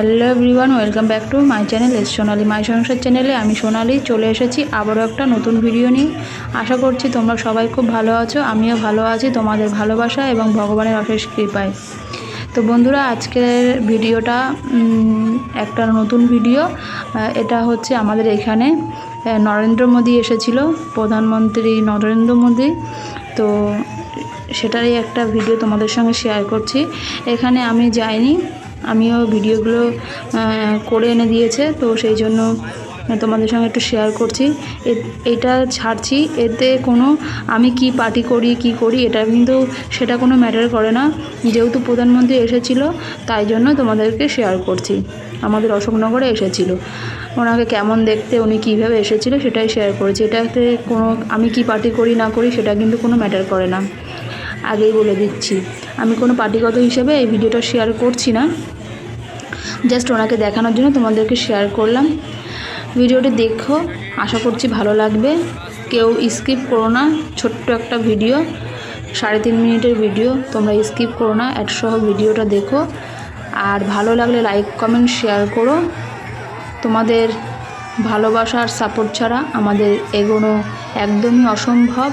Hello everyone welcome back to my channel S Sonali my Sansar চ্যানেলে আমি সোনালি, চলে এসেছি আবারও একটা নতুন ভিডিও নিয়ে। আশা করছি তোমরা সবাই খুব ভালো আছো, আমিও ভালো আছি, তোমাদের ভালোবাসা এবং ভগবানের অশেষ কৃপায়। তো বন্ধুরা, আজকের ভিডিওটা একটা নতুন ভিডিও এটা হচ্ছে আমাদের এখানে নরেন্দ্র মোদী এসেছিল, প্রধানমন্ত্রী নরেন্দ্র মোদী। তো সেটারই একটা ভিডিও তোমাদের সঙ্গে শেয়ার করছি। এখানে আমি যাইনি আমিও ভিডিওগুলো করে এনে দিয়েছে, তো সেই জন্য তোমাদের সঙ্গে একটু শেয়ার করছি। এটা ছাড়ছি, এতে কোনো আমি কি পার্টি করি, কি করি, এটা কিন্তু সেটা কোনো ম্যাটার করে না। যেহেতু প্রধানমন্ত্রী এসেছিল, তাই জন্য তোমাদেরকে শেয়ার করছি। আমাদের অশোকনগরে এসেছিল। ওনাকে কেমন দেখতে, উনি কীভাবে এসেছিল, সেটাই শেয়ার করেছি। এটাতে কোনো আমি কি পার্টি করি, না করি, সেটা কিন্তু কোনো ম্যাটার করে না। আগেই বলে দিচ্ছি। আমি কোনো পার্টিগত হিসেবে এই ভিডিওটা শেয়ার করছি না। জাস্ট ওনাকে দেখানোর জন্য তোমাদেরকে শেয়ার করলাম। ভিডিওটি দেখো, আশা করছি ভালো লাগবে। কেউ স্কিপ করো না, ছোট্ট একটা ভিডিও সাড়ে তিন মিনিটের ভিডিও তোমরা স্কিপ করো না একসহ ভিডিওটা দেখো। আর ভালো লাগলে লাইক কমেন্ট শেয়ার করো। তোমাদের ভালোবাসার সাপোর্ট ছাড়া আমাদের এগোনো একদমই অসম্ভব।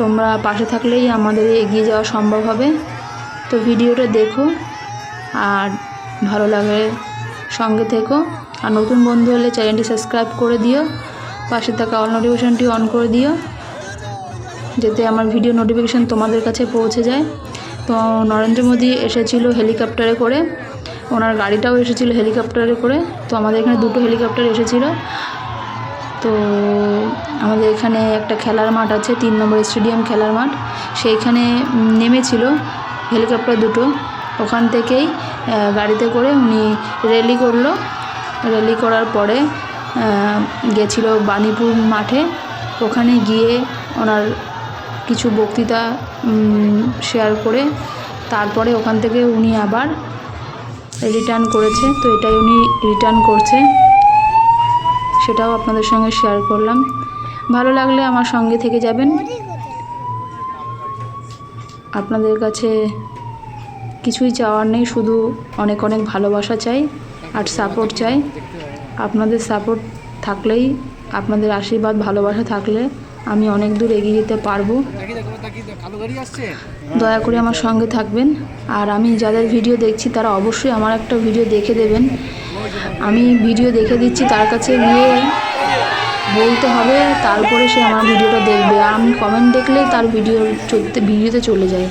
তোমরা পাশে থাকলেই আমাদের এগিয়ে যাওয়া সম্ভব হবে। তো ভিডিওটা দেখো আর ভালো লাগলে সঙ্গে থেকো। আর নতুন বন্ধু হলে চ্যানেলটি সাবস্ক্রাইব করে দিও। পাশে থাকা অল নোটিফিকেশনটি অন করে দিও, যাতে আমার ভিডিও নোটিফিকেশান তোমাদের কাছে পৌঁছে যায়। তো নরেন্দ্র মোদী এসেছিল হেলিকপ্টারে করে, ওনার গাড়িটাও এসেছিল হেলিকপ্টারে করে। তো আমাদের এখানে দুটো হেলিকপ্টার এসেছিল। তো আমাদের এখানে একটা খেলার মাঠ আছে, তিন নম্বর স্টেডিয়াম খেলার মাঠ। সেইখানে নেমেছিল হেলিকপ্টার দুটো। ওখান থেকেই গাড়িতে করে উনি র্যালি করল। র্যালি করার পরে গেছিল বাণীপুর মাঠে। ওখানে গিয়ে ওনার কিছু বক্তৃতা শেয়ার করে তারপরে ওখান থেকে উনি আবার রিটার্ন করেছে। তো এটাই উনি রিটার্ন করছে। সেটাও আপনাদের সঙ্গে শেয়ার করলাম। ভালো লাগলে আমার সঙ্গে থেকে যাবেন। আপনাদের কাছে কিছুই চাওয়ার নেই, শুধু অনেক অনেক ভালোবাসা চাই আর সাপোর্ট চাই। আপনাদের সাপোর্ট থাকলেই, আপনাদের আশীর্বাদ, ভালোবাসা থাকলে আমি অনেক দূর এগিয়ে যেতে পারব। দয়া করে আমার সঙ্গে থাকবেন। আর আমি যাদের ভিডিও দেখছি, তারা অবশ্যই আমার একটা ভিডিও দেখে দেবেন। আমি ভিডিও দেখে দিচ্ছি তার কাছে গিয়ে বলতে হবে, তারপরে সে আমার ভিডিওটা দেখবে। আর আমি কমেন্ট দেখলে তার ভিডিও চলতে ভিডিওতে চলে যায়।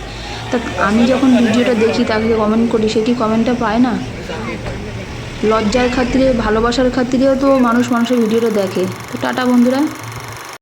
তা আমি যখন ভিডিওটা দেখি, তাকে কমেন্ট করি, সে কি কমেন্টটা পায় না? লজ্জার খাতিরে, ভালোবাসার খাতিরেও তো মানুষ মানুষের ভিডিওটা দেখে। তো টাটা বন্ধুরা।